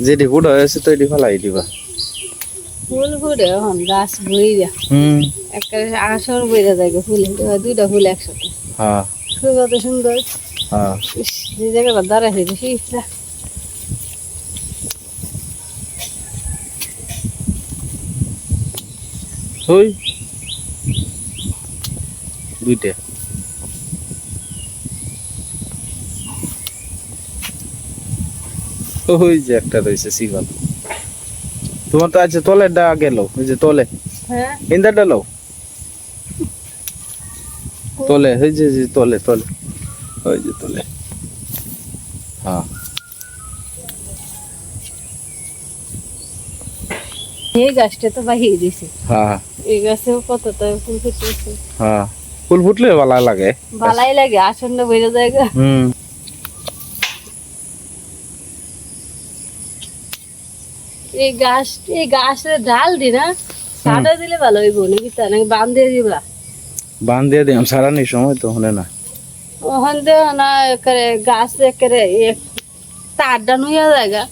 যেটি গুড় হয়েছে তো এটি ফেলাই দিবা। ফুল ফুটে এখন গাছ বইরা। হুম। একটা আসর বইরা যায় ফুল দুইটা ফুল একসাথে। হ্যাঁ। ফুল কত সুন্দর। হ্যাঁ। যে জায়গাটা বেশি ইচ্ছা ওই দুইটা। ওই যে একটা রয়েছে সিগল তোমার তো আছে তলে ডা গেল ওই যে তলে। হ্যাঁ। ইন্দারটা লো তলে ওই যে যে তলে তলে। ওই যে তলে। হ্যাঁ। এই গাছটা তো বাহিয়ে দিছে হ্যাঁ। এই গাছেও কতটা ফুল ফুটেছে। হ্যাঁ। ফুল ফুটলে ভালো লাগে। ভালাই লাগে আসনটা বইরা জায়গা হুম। এই গাছ এই গাছের ডাল দি না সাদা দিলে ভালো হইব নাকি তা নাকি বান দিয়ে দিবা? বান দিয়ে সারানির সময় তো হলে না। ওখান দিয়ে না একেবারে গাছ একেবারে এক তারটা নুইয়া জায়গা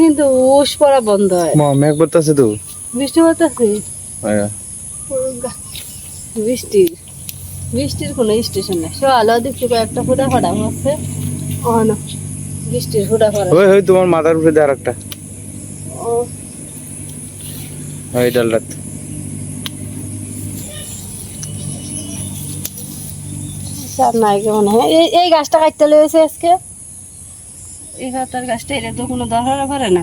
কিন্তু উস পড়া বন্ধ হয়। মা মেঘ করতেছে তো। বৃষ্টি হতেছে হ্যাঁ। বৃষ্টির কোনো স্টেশন নেই। সকালে দেখছি কয়েকটা ফুটা ফাটা হচ্ছে ওখানে বৃষ্টির ফুটা ফাটা। ওই ওই তোমার মাথার উপরে আরেকটা। ও। ওই ডালটা স্যার নাই কেমন হয়। এই এই গাছটা কাটতে লেগেছে আজকে। এই পাতার গাছটা এটা তো কোনো দরকার পড়ে না।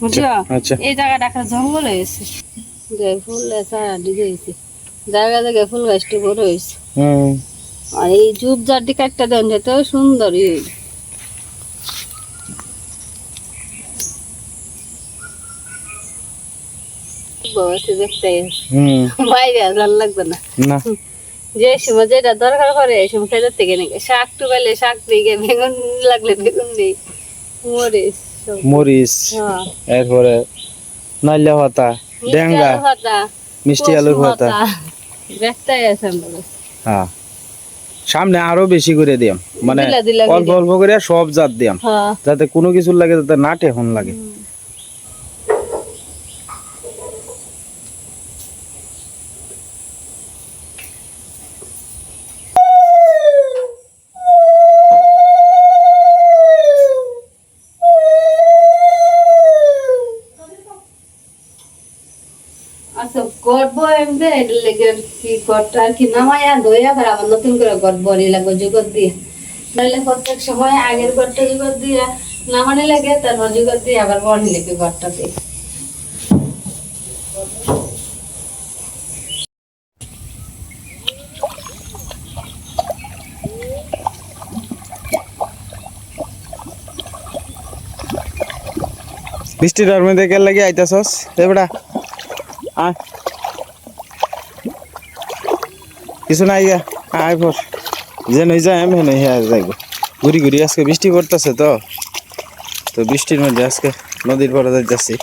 বুঝছ? আচ্ছা এই জায়গাটা একটা জঙ্গল হয়েছে। ফুল সারা দিকে জায়গা জায়গায় ফুল গাছটা বড় হয়েছে। আর এই জুপ জারটি কাটটা দেন যেটাও সুন্দর। ইয়ে বসে দেখতে হুম। বাইরে আর লাগবে না। না। যে সময় যেটা দরকার করে এই সময় খেতে থেকে নাকি শাক টুকালে শাক দিকে বেগুন লাগলে বেগুন দিই মরিচ। মরিচ হ্যাঁ। এরপরে নাইলা মিষ্টি ডেঙ্গা মিষ্টি আলুর ভাতা। দেখতেই আছে আমরা। হ্যাঁ। সামনে আরও বেশি করে দিয়াম। মানে অল্প অল্প করে সব জাত দিয়াম। হ্যাঁ। যাতে কোনো কিছুর লাগে যাতে না টেহন লাগে আচ্ছা গর্ব এমনি লেগে কি গড়টা আর কি নামাইয়া ধোয়া ফের আবার নতুন করে গড় বড়ি লাগবে জগৎ দিয়ে নাহলে প্রত্যেক সময় আগের গড়টা জগৎ দিয়ে নামানি লাগে তারপর জগৎ দিয়ে আবার বড়ি লাগে গড়টা দিয়ে বৃষ্টিটার মধ্যে কে লাগে আইতাছস এবড়া আয়। কিছু নাই আয় পর। যে নই যায় আমি নই হ্যাঁ যাইব। ঘুরি ঘুরি, আজকে বৃষ্টি পড়তেছে তো। তো বৃষ্টির মধ্যে আজকে নদীর পাড়ে যাচ্ছি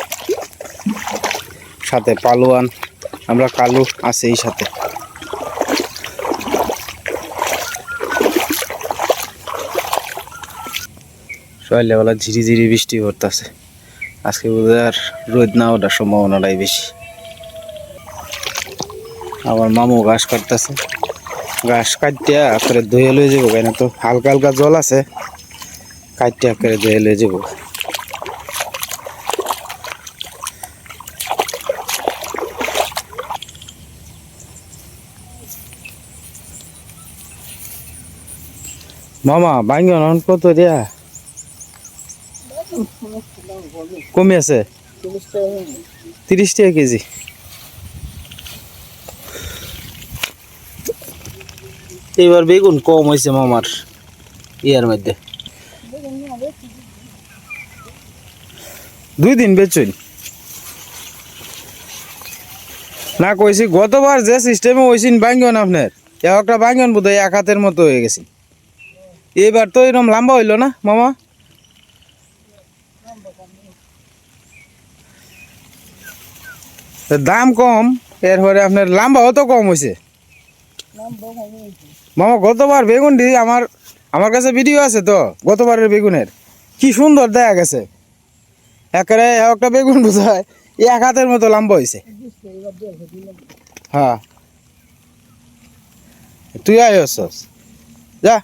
সাথে পালোয়ান, আমরা কালু আছে এই সাথে। সকালবেলা ঝিরি ঝিরি বৃষ্টি পড়তেছে। আজকে বোধহয় আর রোদ না ওঠার সম্ভাবনাটাই বেশি। আমার মামু ঘাস কাটতেছে। ঘাস কাটিয়া আকারে ধুয়ে লয়ে যাব, কেন তো? হালকা হালকা জল আছে কাটিয়া আকারে ধুয়ে লয়ে যাব। মামা বাঙ্গন কত দিয়া? কমে আছে? তিরিশ টাকা কেজি। এবার বেগুন কম হয়েছে মামার ইয়ার মধ্যে। দুই দিন বেচুন। না, কইছি গতবার যে সিস্টেমে হয়েছিন বাঙ্গন আপনার একটা বাঙ্গন বোধ হয় এক হাতের মতো হয়ে গেছে। এবার তো এরকম লম্বা হইল না, মামা? দাম কম, এরপরে আপনার লম্বাও তো কম হয়েছে মামা, গতবার বেগুন দি আমার আমার কাছে ভিডিও আছে তো, গতবারের বেগুনের। কি সুন্দর দেখা গেছে। একেবারে একটা বেগুন বোঝায় এক হাতের মতো লম্বা হয়েছে হ্যাঁ। তুই আয় হচ্ছস যা।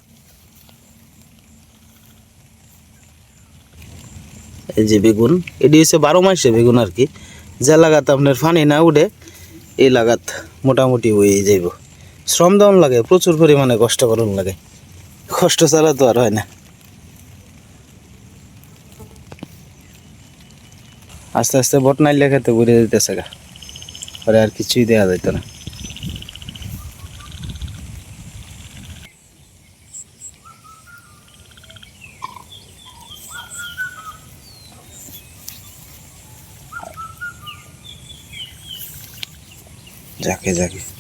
এই যে বেগুন, এটি হচ্ছে বারো মাসে বেগুন আর কি। যে লাগাত আপনার ফানি না উঠে, এই লাগাত মোটামুটি হয়ে যাইব। শ্রম দেওয়ান লাগে, প্রচুর পরিমাণে কষ্ট করুন লাগে। কষ্ট ছাড়া তো আর হয় না। আস্তে আস্তে বটনাই লেখাতে ঘুরে যেতেছে গা। পরে আর কিছুই দেওয়া যাইতো না। যাকে যাকে।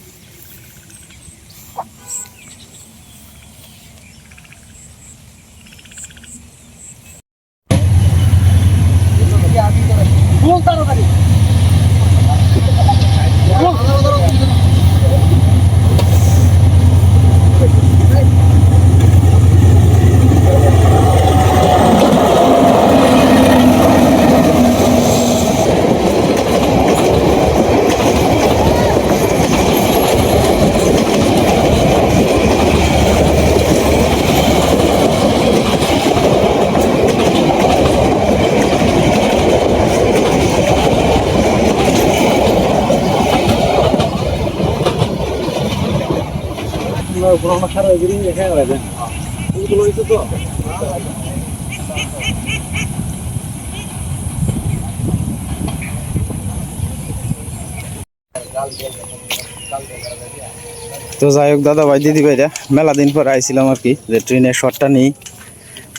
তো যাই হোক, দাদা ভাই, দিদি ভাইরা, মেলা দিন পর আইছিলাম আর কি, যে ট্রেনের শটটা নেই।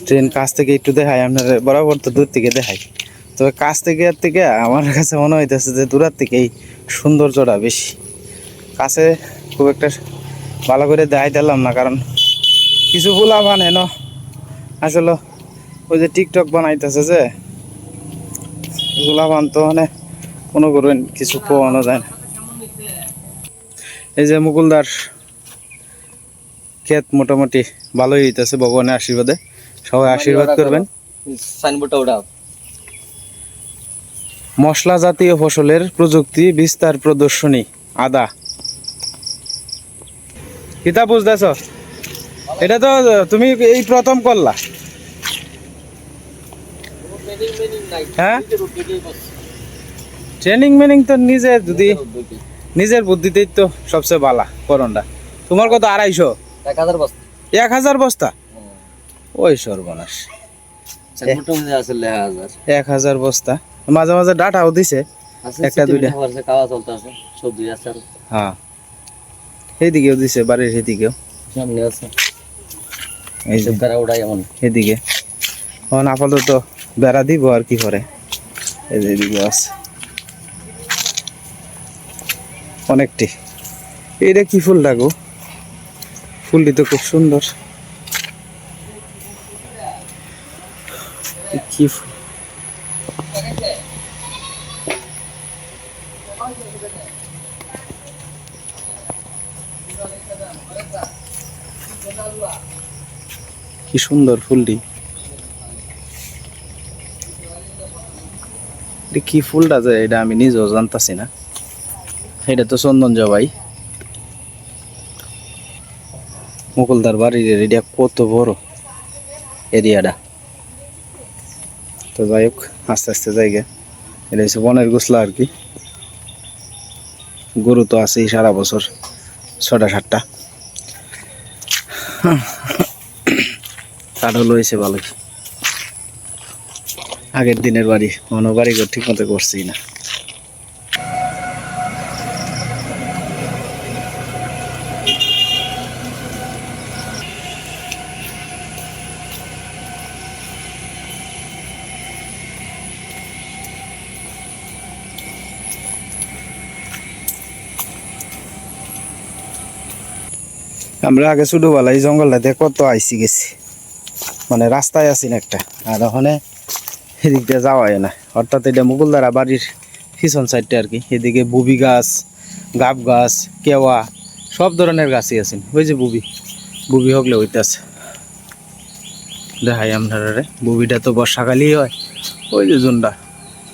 ট্রেন কাছ থেকে একটু দেখাই, আপনার বরাবর তো দূর থেকে দেখাই। তবে কাছ থেকে আর থেকে আমার কাছে মনে হইতেছে যে দূরের থেকেই সৌন্দর্যটা বেশি। কাছে খুব একটা ভালো করে দেখাই দিলাম না কারণ কিছু ফুলা বানে ন? আসলে ওই যে টিকটক বানাইতেছে যে এগুলা বান তো মানে কোনো করবেন কিছু কোয়ানো যায় না। এই যে মুকুলদার ক্ষেত মোটামুটি ভালোই হইতেছে ভগবানের আশীর্বাদে। সবাই আশীর্বাদ করবেন। মশলা জাতীয় ফসলের প্রযুক্তি বিস্তার প্রদর্শনী আদা। কিতা বুঝতেছ? এটা তো তুমি এই প্রথম করলা। হ্যাঁ? ট্রেনিং মেনিং তো নিজে যদি নিজের বুদ্ধিতেই তো সবচেয়ে বালা করণটা। তোমার কত আড়াইশো? এক হাজার বস্তা। এক হাজার বস্তা? ওই সর্বনাশ। হাজার। এক হাজার বস্তা। মাঝে মাঝে ডাটাও দিছে। একটা দুইটা। খাওয়া চলতে আছে সবজি আছে। হ্যাঁ। এইদিকেও দিছে বাড়ির সেদিকেও সামনে আছে। এই যে। সব তারা ওটাই এমন। এদিকে এখন আপাতত বেড়া দিব আর কি করে এদিকে আছে। অনেকটি। এইটা কি ফুল ডাকো ফুলটি তো খুব সুন্দর। কি ফুল? সুন্দর ফুলটি। কি ফুলটা যে এটা আমি নিজেও জানতাছি না। এটা তো চন্দন জবাই। মুকুলদার বাড়ির এটা কত বড় এরিয়াটা। তো যাই হোক, আস্তে আস্তে জায়গা এটা হচ্ছে বনের গোসলা আর কি। গরু তো আছেই সারা বছর, ছটা সাতটা। কাঠও লয়েছে ভালোই আগের দিনের বাড়ি কোনো বাড়ি ঠিক মতো করছি না। আমরা আগে ছোটবেলা এই জঙ্গলটাতে কত আইসি গেছি। মানে রাস্তায় আছি না একটা। আর ওখানে এদিক দিয়ে যাওয়া হয় না। অর্থাৎ এটা মুকুলদারা বাড়ির পিছন সাইডটা আর কি। এদিকে বুবি গাছ, গাব গাছ, কেওয়া, সব ধরনের গাছই আছে। ওই যে বুবি। বুবি হকলে হইতেছে দেখাই আপনারা রে। বুবিটা তো বর্ষাকালই হয়। ওই যে জুনটা,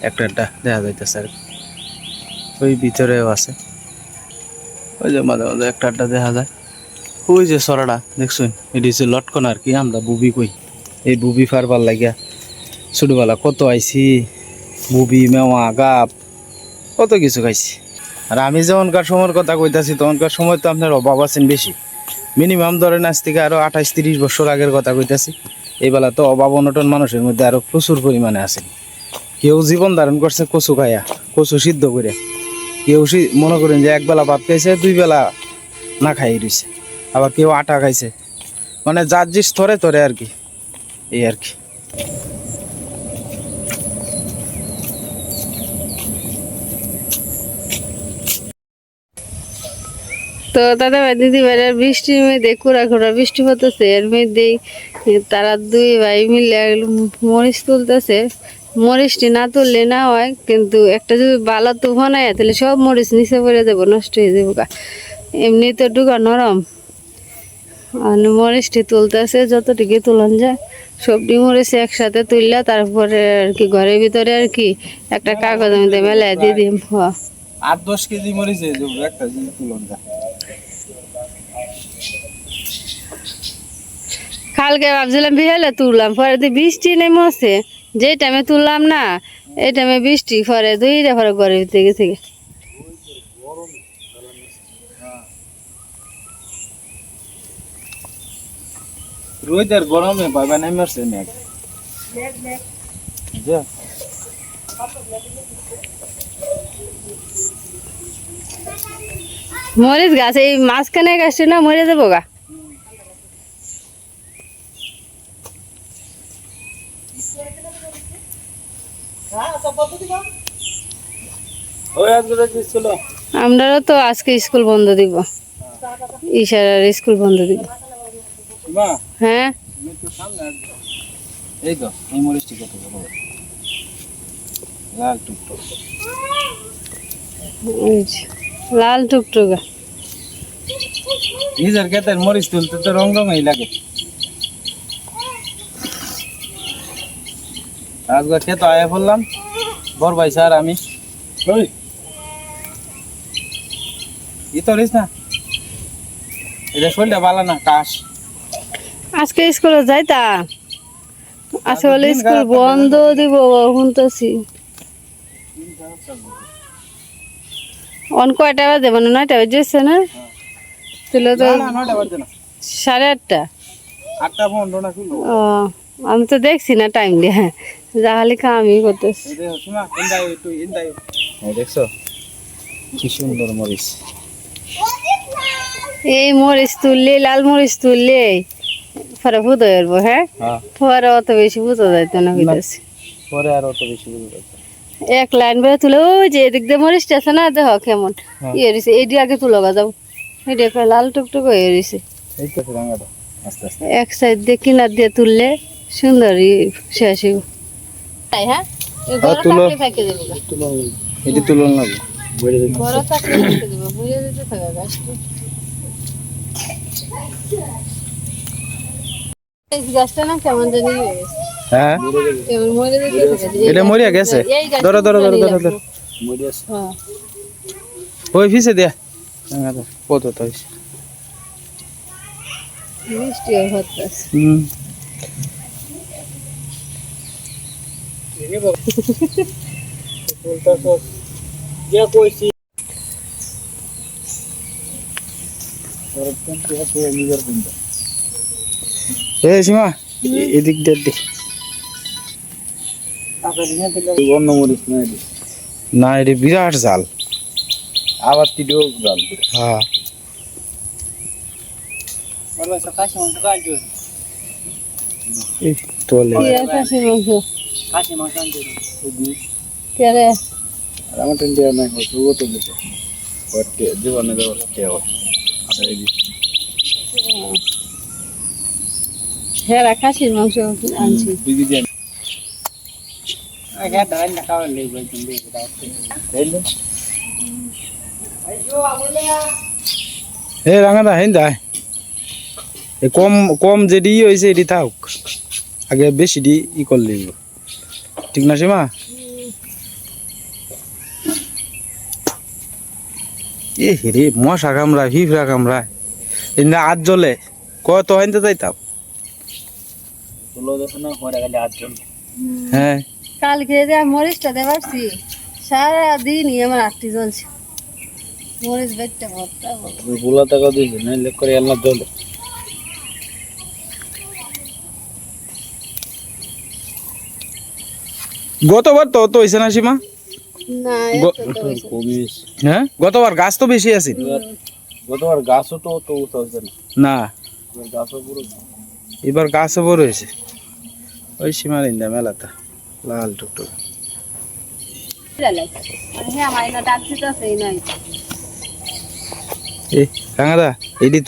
একটা একটা দেখা যাইতেছে আর। ওই ভিতরেও আছে। ওই যে মাঝে মাঝে একটা একটা দেখা যায়। ওই যে সরাটা দেখছুন? এটি হচ্ছে লটকন আর কি, আমরা বুবি কই। এই বুবি ফারবার লাগিয়া ছোটবেলা কত আইছি, বুবি, মেওয়া গাপ কত কিছু খাইছি। আর আমি যখনকার সময়ের কথা কইতাছি, তখনকার সময় তো আপনার অভাব আছেন বেশি। মিনিমাম ধরেন আজ থেকে আরও আঠাশ তিরিশ বছর আগের কথা কইতাছি, এই বেলা তো অভাব অনটন মানুষের মধ্যে আরও প্রচুর পরিমাণে আছে কেউ জীবন ধারণ করছে কচু খাইয়া কচু সিদ্ধ করে। কেউ মনে করেন যে এক বেলা ভাত খাইছে দুই বেলা না খাই রইছে। আবার কেউ আটা খাইছে। মানে যার যে স্তরে তরে আর কি। এই আর কি। তো দাদা ভাই, দিদি ভাইয়ের বৃষ্টির মধ্যে কুড়া কুড়া বৃষ্টি হতেছে এর মধ্যেই তারা দুই ভাই মিলে মরিচ তুলতেছে। মরিচটি না তুললে না হয়, কিন্তু একটা যদি বালা তুফান হয় তাহলে সব মরিচ নিচে পড়ে যাব, নষ্ট হয়ে যাব। এমনি তো ডুগা নরম। আর মরিচটি তুলতেছে যতটুকু তুলন যায় সবটি মরিচ একসাথে তুললে তারপরে আর কি ঘরের ভিতরে আর কি একটা কাগজের মধ্যে মেলায় দিয়ে দিম। আট দশ কেজি মরিচে একটা জিনিস তুলন যায়। কালকে ভাবছিলাম বিহালে তুললাম পরে তো বৃষ্টি নেমে আসছে যে টাইমে তুললাম না এই টাইমে বৃষ্টি পরে দুইটা পরে ঘরের ভিতরে গেছে। রোদের গরমে বাবা নাই মারছে মেঘ মরিচ গাছ এই মাঝখানে গাছটি না মরে যাব গা? আমরাও তো আজকে স্কুল বন্ধ দিব। ইশারার স্কুল বন্ধ দিব। হ্যাঁ। এই তো এই মরিচটি কত বড় বড়। লাল টুকটুক। লাল টুকটুকা। নিজের ক্ষেতের মরিচ তুলতে তো রং রঙই লাগে। আজকে ক্ষেত আয়া বললাম বর ভাই স্যার আমি। ওই ই তো রিস না। এটা শরীরটা ভালো না কাশ। আজকে স্কুলে যাইতা আজকে বলে স্কুল বন্ধ দিব শুনতেছি। অন কয়টা বাজে? মানে নয়টা বাজেছে না? তুলে তো সাড়ে আটটা। ও আমি তো দেখছি না টাইম দিয়ে। যা খালি কামই করতেছি। দেখছ? কি সুন্দর মরিচ। এই মরিচ তুললে লাল মরিচ তুললে। পরে ভূত হয়ে যাব হ্যাঁ হ্যাঁ পরে অত বেশি ভূত যাইতো না কইতাছি পরে আর অত বেশি বুঝতে পারছি এক লাইন বেড়ে তুলে ওই যে এদিক দিয়ে মরিচটা আছে না দেখো কেমন হ্যাঁ। ইয়ে রয়েছে এটি আগে তুলো যাও এটি একটা লাল টুকটুক হয়ে রয়েছে এক সাইড দিয়ে কিনার দিয়ে তুললে সুন্দর শেষ। তাই হ্যাঁ তুলো। থাকলে ফাঁকে দেবো গা। এটি তুলন লাগবে গরম থাকলে দেবো, বুঝে দিতে থাকা গাছটা। এই গাছটা না কেমন জানি ইয়ে হয়েছে। হ্যাঁ। এটা মরিয়া গেছে? ধরো ধরো ধরো ধরো ধরো হ্যাঁ। ওই ফিসে দিয়া কত তো হইছে মিষ্টি আর হতাশ হুম এ সীমা এদিক দিয়ে দিক অন্য মরিচ না এটি। না এটি বিরাট জাল। আবার তিডিও জাল হ্যাঁ। আর আমার নাই হয়তো ও তো দিতে জীবনে দেওয়া হ্যাঁ খাসির মাংস আনছি। এ রাঙাদা, হেন এই কম কম যেটি হয়েছে এটি থাক। আগে বেশিটি ই করলে ঠিক না, সীমা? এ হেরে মশা কামড়ায়, ফিফরা কামড়ায়। আজ জ্বলে। কত হইতে যাইতাম। ষোলো যখন পরে গেলে আটজন হ্যাঁ। কালকে যে মরিচটা দিয়ে পারছি সারাদিনই আমার আটটি জ্বলছে। মরিচ বেটটা বোলা টাকা দিয়েছে না লেখ করে গতবার তো তো হয়েছে না। সীমা হ্যাঁ? গতবার গাছ তো বেশি আছে। গতবার গাছও তো না। না। গাছও পুরো এবার গাছও বড় হয়েছে। ওই সীমার ইন্দা মেলাটা লাল টুকটুক। এডি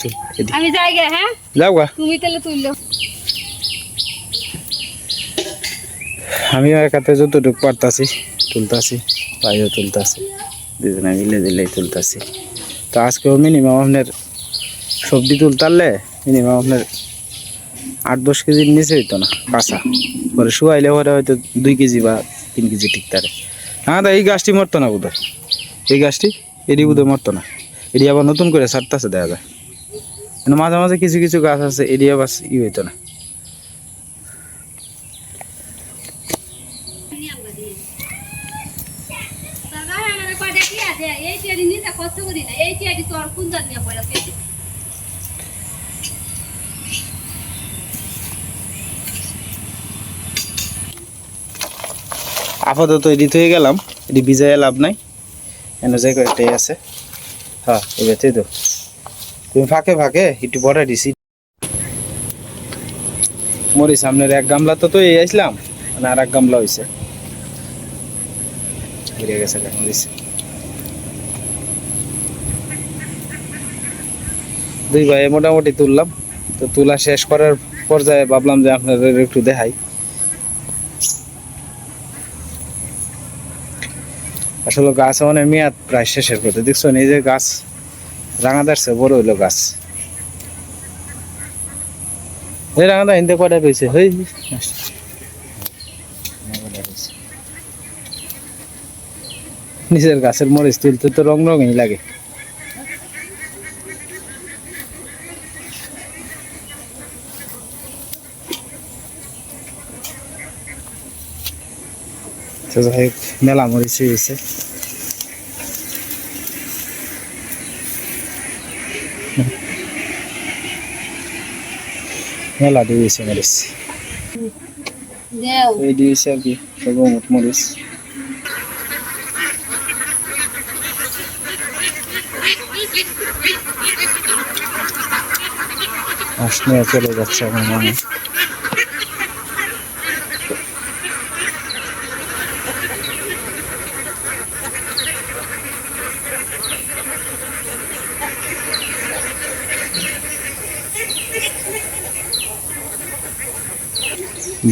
আমি যাই গে হ্যাঁ? যাও গা। তুমি তাহলে তুললো। আমিও একাতে যতটুকু পারতাছি তুলতাছি ভাইও তুলতাছি দুজনে মিলে দিলেই তুলতাছি। তো আজকেও মিনিমাম আপনার সবজি তুলতারলে মিনিমাম আপনার আট, দশ কেজির নিচে হইতো না কাঁচা পরে শুয়াইলে পরে হয়তো দুই কেজি বা তিন কেজি ঠিকতারে হ্যাঁ দা এই গাছটি মরতো না বোধহয়। এই গাছটি, এটি বোধহয় মরতো না। এটি আবার নতুন করে ছাড়তেছে, দেখা যায়। কিন্তু মাঝে মাঝে কিছু কিছু গাছ আছে, এটি আবার ই হইতো না। আপাতত এডিট হয়ে গেলাম। এটি ভিজাইয়া লাভ নাই। এনে যে কয়েকটাই আছে। হ্যাঁ এবারতেই তো তুমি ফাঁকে ফাঁকে একটু বড় দিছি। মরি সামনের এক গামলা তো তো এই আসলাম আর এক গামলা হয়েছে। দুই ভাই মোটামুটি তুললাম। তো তুলা শেষ করার পর্যায়ে ভাবলাম যে আপনাদের একটু দেখাই। আসলে গাছ মানে মেয়াদ প্রায় শেষের পথে দেখছ এই যে গাছ রাঙা দাঁড়ছে বড় হইল গাছ। এই রাঙাদা হিন্দে কয়টা পেয়েছে? হই নিজের গাছের মরিচ তুলতে তো রং রঙই লাগে। যাই হোক মেলা মরিচ হয়েছে মেলা দিয়েছে মরিচ। এই দিয়েছে আর কি সর্বমোট মরিচ। আসনে চলে যাচ্ছে আমার মনে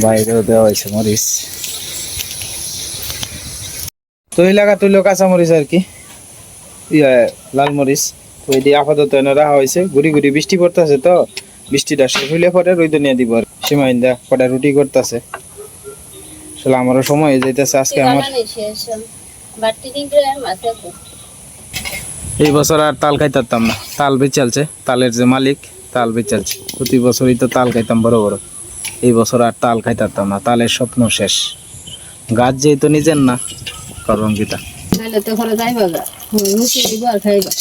বাইরেও দেওয়া হয়েছে মরিচ। তো লাগা তুইলো কাঁচা মরিচ আর কি। ইয়া, লাল মরিচ। তো এটি আপাতত এনে রাখা হয়েছে। গুড়ি গুড়ি বৃষ্টি পড়তেছে তো, বৃষ্টিটা শেষ পরে রইদ নিয়ে দিব আর সীমাইন্দা কটা রুটি করতেছে। আসলে আমারও সময় যাইতেছে আজকে আমার। এই বছর আর তাল খাইতাম না। তাল বেচালছে, তালের যে মালিক, তাল বেচালছে। প্রতি বছরই তো তাল খাইতাম বড় বড়। এই বছর আর তাল খাইতাম না তালের স্বপ্ন শেষ। গাছ যেহেতু নিজের না করবাম গীতা তো ঘরে যাইবা গা মুখে দিব আর খাইবা।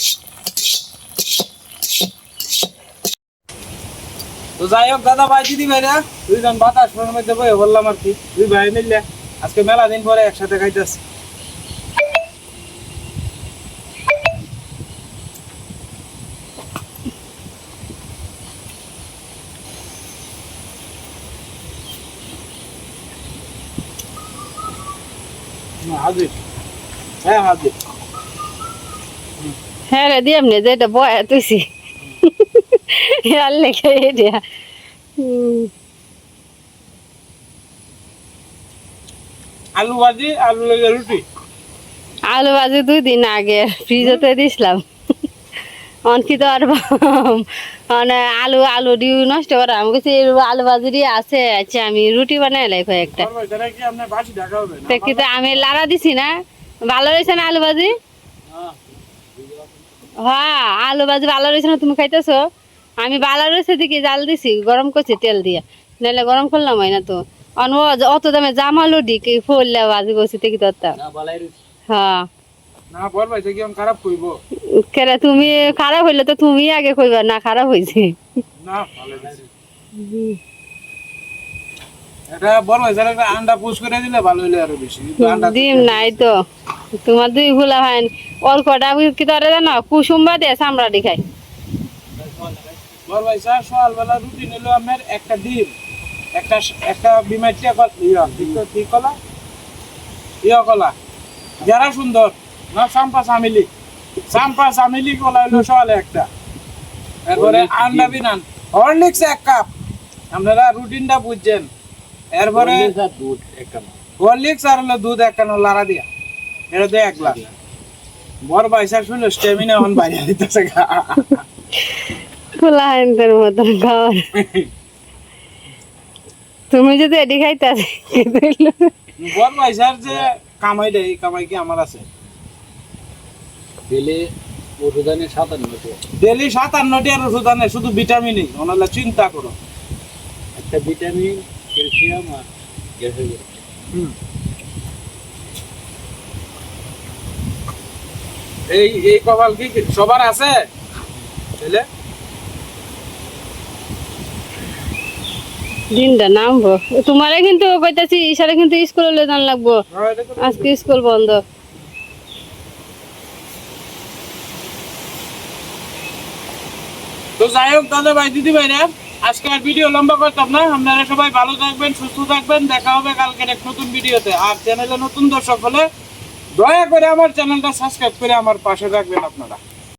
তো যাই হোক দাদা ভাই দিদি ভাইরা দুইজন বাতাস মধ্যে বললাম আর কি। দুই ভাই মিললে আজকে মেলা দিন পরে একসাথে খাইতেছি হাজির। হ্যাঁ হাজির। হ্যাঁ রে দিয়াম নে যেটা বয়া তুইছি। আর লেখে এটা আলু ভাজি আলু রুটি। আলু ভাজি দুই দিন আগে ফ্রিজতে দিছিলাম। অনকি তো আর মানে আলু আলু দিও নষ্ট করা। আমি কাছে আলু ভাজি দিয়ে আছে আচ্ছা আমি রুটি বানাই লাই কয়েকটা বড় ভাই তারা কি আপনার বাসি ঢাকা হবে না? তা কিন্তু আমি লাড়া দিছি না? ভালো রয়েছে না আলু ভাজি হ্যাঁ। হ্যাঁ আলু ভাজি ভালো রয়েছে না তুমি খাইতেছো? আমি ভালো রয়েছে দেখি জাল দিছি গরম করছি তেল দিয়ে। নাহলে গরম করলাম হয় না তো। অন অত দামে জাম আলু দি কি ফুললে ভাজি করছি দেখি তোরটা। হ্যাঁ। না ভাই আমি খারাপ কইব? তুমি খারাপ হইলে তো তুমি আগে কইবা না খারাপ হয়েছে না ভালো হয়েছে। এটা বড় ভাই তারা একটা আন্ডা পুষ করে দিলে ভালো হইলে আরও বেশি ডিম নাই তো। তোমার দুই ভুলা হয়। ওর কটা কি জানো? দিয়ে চামড়া দি খাই বড় ভাই স্যার সকালবেলা রুটি নিল আমার একটা ডিম একটা একটা বিমার টিয়া কলা ইয়া ইয়া কলা। যারা সুন্দর। না সাম্পা সামিলি সাম্পা সামিলি কলা হইল সকালে একটা। এরপরে আন্ডা বিনান। হরলিক্স এক কাপ। আপনারা রুটিনটা বুঝছেন। এরপরে হরলিক্স আর হলো দুধ এক কানো লাড়া দিয়া। এটা তো এক গ্লাস। স্যার শুনলো স্টেমিনা এখন বাইরে দিতেছে। হাইনদের মতন খাওয়ার তুমি যদি এডি খাইতে বল ভাই স্যার যে কামাই দেয় কামাই কি আমার আছে? পেলে ওষুধানে সাতান্নটা। ডেলি সাতান্নটি আর ওষুধ আনে শুধু ভিটামিনই ওনারা চিন্তা করো। একটা ভিটামিন ক্যালসিয়াম আর গ্যাসের এই এই কপাল কি সবার আছে? বুঝলে দিনটা নামবো। তোমারে কিন্তু কইতাছি ইশারে কিন্তু স্কুলে যান লাগবো। আজকে স্কুল বন্ধ। যাই হোক, দাদা ভাই, দিদি ভাইরা আজকে আর ভিডিও লম্বা করতাম না। আপনারা সবাই ভালো থাকবেন, সুস্থ থাকবেন। দেখা হবে কালকের এক নতুন ভিডিওতে আর চ্যানেলে নতুন দর্শক হলে দয়া করে আমার চ্যানেলটা সাবস্ক্রাইব করে আমার পাশে রাখবেন আপনারা।